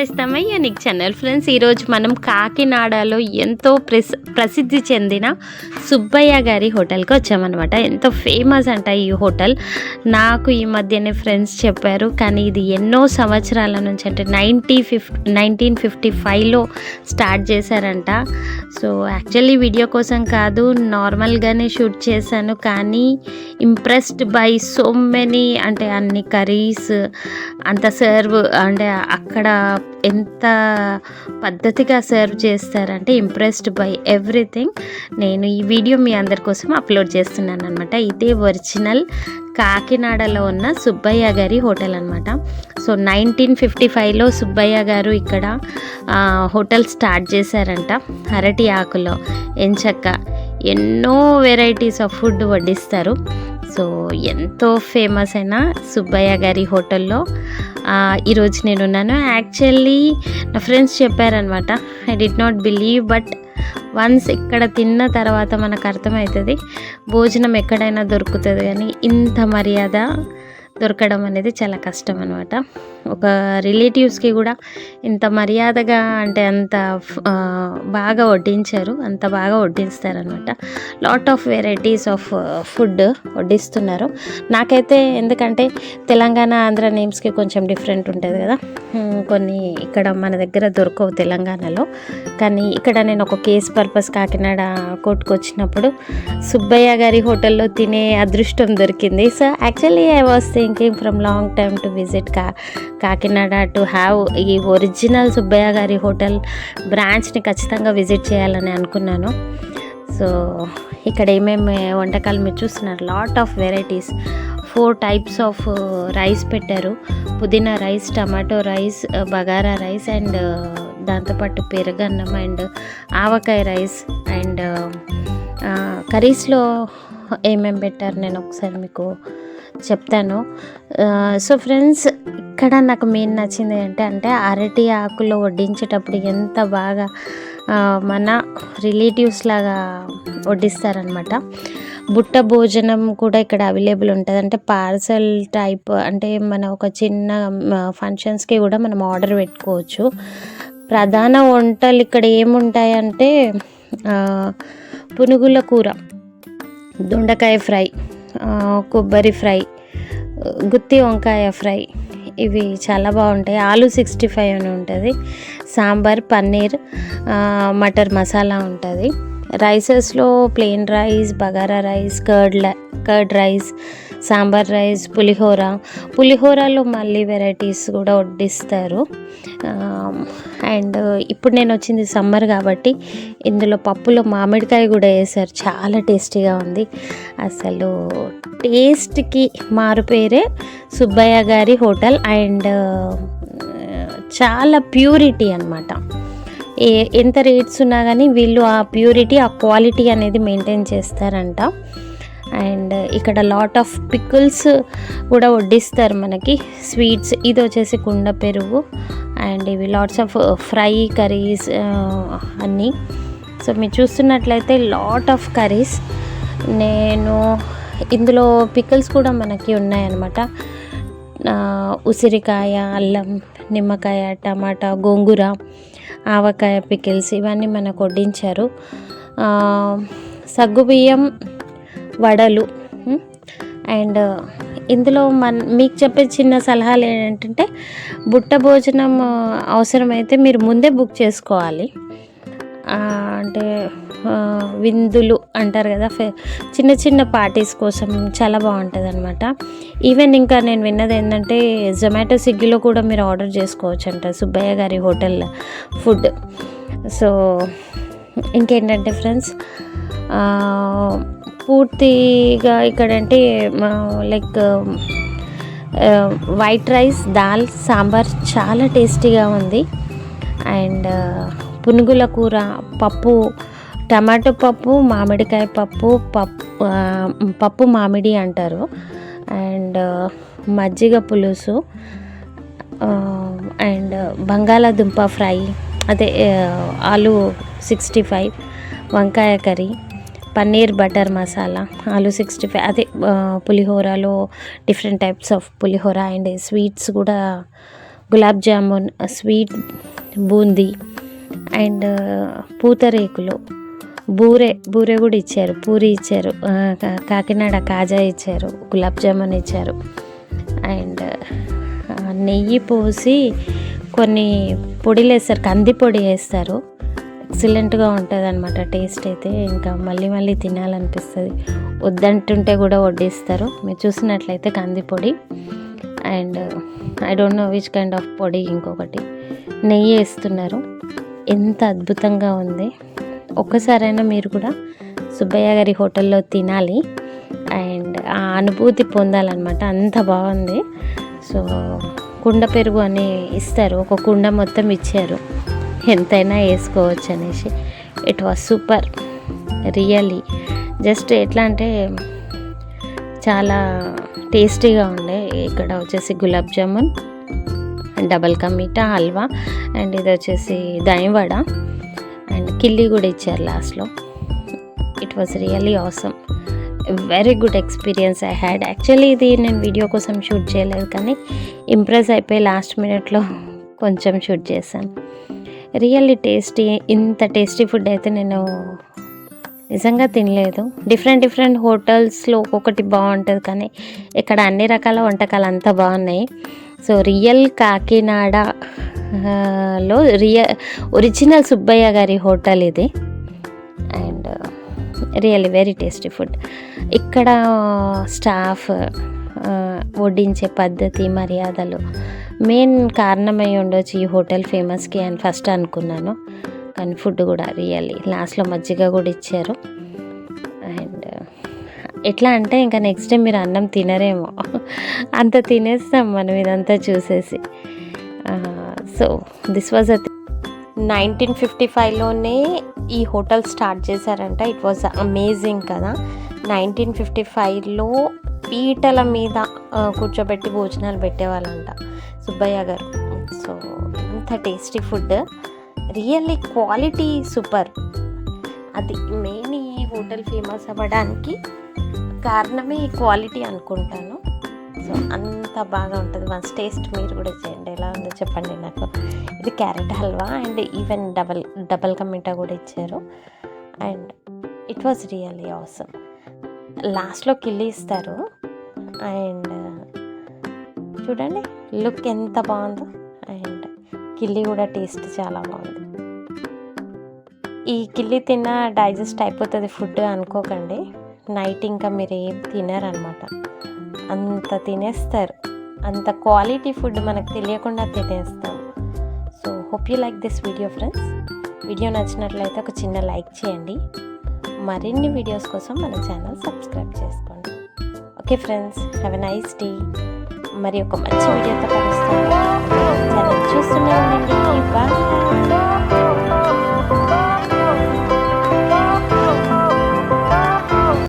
రచితమ్మ నీకు channel friends ఈరోజు మనం కాకినాడలో ఎంతో ప్రసి ప్రసిద్ధి చెందిన సుబ్బయ్య గారి హోటల్కి వచ్చామన్నమాట. ఎంతో ఫేమస్ అంట ఈ హోటల్. నాకు ఈ మధ్యనే ఫ్రెండ్స్ చెప్పారు కానీ ఇది ఎన్నో సంవత్సరాల నుంచి అంటే నైంటీ ఫిఫ్ నైన్టీన్ ఫిఫ్టీ ఫైవ్లో స్టార్ట్ చేశారంట. సో యాక్చువల్లీ వీడియో కోసం కాదు నార్మల్గానే షూట్ చేశాను కానీ ఇంప్రెస్డ్ బై సో మెనీ అంటే అన్ని కర్రీస్ అంత సర్వ్ అంటే అక్కడ ఎంత పద్ధతిగా సర్వ్ చేస్తారంటే ఇంప్రెస్డ్ బై ఎవ్రీథింగ్ నేను ఈ వీడియో మీ అందరి కోసం అప్లోడ్ చేస్తున్నాను అనమాట ఇదే ఒరిజినల్ కాకినాడలో ఉన్న సుబ్బయ్య గారి హోటల్ అనమాట సో నైన్టీన్ ఫిఫ్టీ ఫైవ్లో సుబ్బయ్య గారు ఇక్కడ హోటల్ స్టార్ట్ చేశారంట. అరటి ఆకులో ఎంచక్క ఎన్నో వెరైటీస్ ఆఫ్ ఫుడ్ వడ్డిస్తారు. సో ఎంతో ఫేమస్ అయిన సుబ్బయ్య గారి హోటల్లో ఈరోజు నేనున్నాను. యాక్చువల్లీ నా ఫ్రెండ్స్ చెప్పారనమాట I did not believe but once ఇక్కడ తిన్న తర్వాత మనకు అర్థమవుతుంది భోజనం ఎక్కడైనా దొరుకుతుంది కానీ ఇంత మర్యాద దొరకడం అనేది చాలా కష్టం అనమాట ఒక రిలేటివ్స్కి కూడా ఇంత మర్యాదగా అంటే అంత బాగా వడ్డించారు అంత బాగా వడ్డిస్తారనమాట lot of varieties of food వడ్డిస్తున్నారు. నాకైతే ఎందుకంటే తెలంగాణ ఆంధ్ర నేమ్స్కి కొంచెం డిఫరెంట్ ఉంటుంది కదా. కొన్ని ఇక్కడ మన దగ్గర దొరకవు తెలంగాణలో. కానీ ఇక్కడ నేను ఒక కేస్ పర్పస్ కాకినాడ కోర్టుకు వచ్చినప్పుడు సుబ్బయ్య గారి హోటల్లో తినే అదృష్టం దొరికింది. So actually I was thinking from long time to visit కా కాకినాడ టు హ్యావ్ ఈ ఒరిజినల్ సుబ్బయ్య గారి హోటల్ బ్రాంచ్ని ఖచ్చితంగా విజిట్ చేయాలని అనుకున్నాను. సో ఇక్కడ ఏమేమి వంటకాలు మీరు చూస్తున్నారు? Lot of varieties four types of rice పెట్టారు. పుదీనా rice tomato rice bagara rice and uh, దాంతోపాటు పెరుగన్నం and avakaya rice and uh, కర్రీస్లో ఏమేమి పెట్టారు? నేను ఒకసారి మీకు చెప్తాను. సో ఫ్రెండ్స్ ఇక్కడ నాకు మెయిన్ నచ్చింది ఏంటి అంటే అరటి ఆకులో వడ్డించేటప్పుడు ఎంత బాగా మన రిలేటివ్స్ లాగా వడ్డిస్తారనమాట. బుట్ట భోజనం కూడా ఇక్కడ అవైలబుల్ ఉంటుంది. అంటే పార్సల్ టైప్ అంటే మన ఒక చిన్న ఫంక్షన్స్కి కూడా మనం ఆర్డర్ పెట్టుకోవచ్చు. ప్రధాన వంటలు ఇక్కడ ఏముంటాయంటే పునుగుల కూర దొండకాయ ఫ్రై. కొబ్బరి ఫ్రై గుత్తి వంకాయ ఫ్రై ఇవి చాలా బాగుంటాయి. ఆలు సిక్స్టీ ఫైవ్ అని ఉంటుంది. సాంబార్ పన్నీర్ మటర్ మసాలా ఉంటుంది. రైసెస్లో plain rice bagara rice curd curd rice sambar rice pulihora. పులిహోరలో మళ్ళీ వెరైటీస్ కూడా వడ్డిస్తారు. అండ్ ఇప్పుడు నేను వచ్చింది సమ్మర్ కాబట్టి ఇందులో పప్పులో మామిడికాయ కూడా వేసారు. చాలా టేస్టీగా ఉంది. అసలు టేస్ట్కి మారుపేరే సుబ్బయ్య గారి హోటల్ అండ్ చాలా ప్యూరిటీ అనమాట ఏ ఎంత రేట్స్ ఉన్నా కానీ వీళ్ళు ఆ ప్యూరిటీ ఆ క్వాలిటీ అనేది మెయింటైన్ చేస్తారంట. అండ్ ఇక్కడ లాట్ ఆఫ్ పిక్కుల్స్ కూడా వడ్డిస్తారు మనకి. స్వీట్స్ ఇది వచ్చేసి కుండ పెరుగు అండ్ ఇవి లాట్స్ ఆఫ్ ఫ్రై కర్రీస్ అన్నీ. సో మీరు చూస్తున్నట్లయితే లాట్ ఆఫ్ కర్రీస్. నేను ఇందులో పికిల్స్ కూడా మనకి ఉన్నాయన్నమాట. ఉసిరికాయ అల్లం నిమ్మకాయ టమాటా గోంగూర ఆవకాయ పికిల్స్ ఇవన్నీ మనకు వడ్డించారు. సగ్గుబియ్యం వడలు. అండ్ ఇందులో మన మీకు చెప్పే చిన్న సలహాలు ఏంటంటే బుట్ట భోజనం అవసరమైతే మీరు ముందే బుక్ చేసుకోవాలి. అంటే విందులు అంటారు కదా ఫె- చిన్న చిన్న పార్టీస్ కోసం చాలా బాగుంటుంది అనమాట ఈవెన్ ఇంకా నేను విన్నది ఏంటంటే జొమాటో స్విగ్గీలో కూడా మీరు ఆర్డర్ చేసుకోవచ్చు అంట సుబ్బయ్య గారి హోటల్ ఫుడ్. సో ఇంకేంటంటే ఫ్రెండ్స్ పూర్తిగా ఇక్కడంటే like white rice dal sambar చాలా టేస్టీగా ఉంది. అండ్ పునుగుల కూర పప్పు టమాటో పప్పు మామిడికాయ పప్పు పప్పు పప్పు మామిడి అంటారు. అండ్ మజ్జిగ పులుసు అండ్ బంగాళాదుంప ఫ్రై అదే ఆలు సిక్స్టీ ఫైవ్. వంకాయ curry paneer butter masala aloo sixty five అదే పులిహోరలో different types of pulihora and sweets కూడా. గులాబ్ జామున్ స్వీట్ బూందీ అండ్ పూతరేకులు. బూరె బూరె కూడా ఇచ్చారు పూరి ఇచ్చారు కా- కాకినాడ కాజా ఇచ్చారు గులాబ్ జామున్ ఇచ్చారు. అండ్ నెయ్యి పోసి కొన్ని పొడిలు వేస్తారు కంది పొడి వేస్తారు. ఎక్సలెంట్గా ఉంటుంది అనమాట టేస్ట్ అయితే ఇంకా మళ్ళీ మళ్ళీ తినాలనిపిస్తుంది. వద్దంటుంటే కూడా వడ్డిస్తారు. మీరు చూసినట్లయితే కందిపొడి and I don't know which kind of పొడి ఇంకొకటి. నెయ్యి వేస్తున్నారు. ఎంత అద్భుతంగా ఉంది. ఒక్కసారైనా మీరు కూడా సుబ్బయ్య గారి హోటల్లో తినాలి. అండ్ ఆ అనుభూతి పొందాలన్నమాట. అంత బాగుంది. సో కుండ పెరుగు అని ఇస్తారు. ఒక కుండ మొత్తం ఇచ్చారు. ఎంతైనా వేసుకోవచ్చు అనేసి it was super really just ఎట్లా అంటే చాలా టేస్టీగా ఉండే. ఇక్కడ వచ్చేసి గులాబ్ జామున్ డబల్ కా మీఠా హల్వా అండ్ ఇది వచ్చేసి దయవడ అండ్ కిల్లీ కూడా ఇచ్చారు లాస్ట్లో. It was really awesome very good experience I had actually ఇది నేను వీడియో కోసం షూట్ చేయలేదు కానీ ఇంప్రెస్ అయిపోయి లాస్ట్ మినిట్లో కొంచెం షూట్ చేశాను. రియల్లీ టేస్టీ ఇంత టేస్టీ ఫుడ్ అయితే నేను నిజంగా తినలేదు. డిఫరెంట్ డిఫరెంట్ హోటల్స్లో ఒక్కొక్కటి బాగుంటుంది కానీ ఇక్కడ అన్ని రకాల వంటకాలు అంతా బాగున్నాయి. సో రియల్ కాకినాడ లో రియ ఒరిజినల్ సుబ్బయ్య గారి హోటల్ ఇది. And really very tasty food ఇక్కడ స్టాఫ్ వడ్డించే పద్ధతి మర్యాదలు. మెయిన్ కారణమై ఉండొచ్చు ఈ హోటల్ ఫేమస్కి అని ఫస్ట్ అనుకున్నాను. కానీ ఫుడ్ కూడా రియల్లీ లాస్ట్లో మజ్జిగ కూడా ఇచ్చారు. అండ్ ఎట్లా అంటే ఇంకా నెక్స్ట్ డే మీరు అన్నం తినరేమో. అంత తినేస్తాం మనం ఇదంతా చూసేసి. So this was a nineteen fifty ఫైవ్లోనే ఈ హోటల్ స్టార్ట్ చేశారంట. ఇట్ వాజ్ అమేజింగ్ కదా. నైన్టీన్ ఫిఫ్టీ ఫైవ్లో పీటల మీద కూర్చోబెట్టి భోజనాలు పెట్టేవాళ్ళంట సుబ్బయ్య గారు. సో ఇంత tasty food. Really quality super. అది మెయిన్ ఈ హోటల్ ఫేమస్ అవ్వడానికి కారణమే ఈ క్వాలిటీ అనుకుంటాను. సో అంత బాగా ఉంటుంది. వన్స్ టేస్ట్ మీరు కూడా చేయండి. ఎలా ఉందో చెప్పండి నాకు. ఇది carrot halwa and even double double కమిటా కూడా ఇచ్చారు. అండ్ ఇట్ వాజ్ రియల్లీ అవసరం లాస్ట్లో కిల్లి ఇస్తారు. అండ్ చూడండి లుక్ ఎంత బాగుందో. అండ్ కిల్లి కూడా టేస్ట్ చాలా బాగుంది. ఈ కిల్లి తిన్న డైజెస్ట్ అయిపోతుంది ఫుడ్ అనుకోకండి. నైట్ ఇంకా మీరు ఏం తినరనమాట. అంత తినేస్తారు. అంత క్వాలిటీ ఫుడ్ మనకు తెలియకుండా తినేస్తాం so hope you like this video friends. Video నచ్చినట్లయితే ఒక చిన్న లైక్ చేయండి. మరిన్ని వీడియోస్ కోసం మన ఛానల్ సబ్స్క్రైబ్ చేసుకోండి. Okay friends have a nice day మరి ఒక మంచి వీడియోతో కలుస్తాను. చూస్తూనే ఉండండి. బాయ్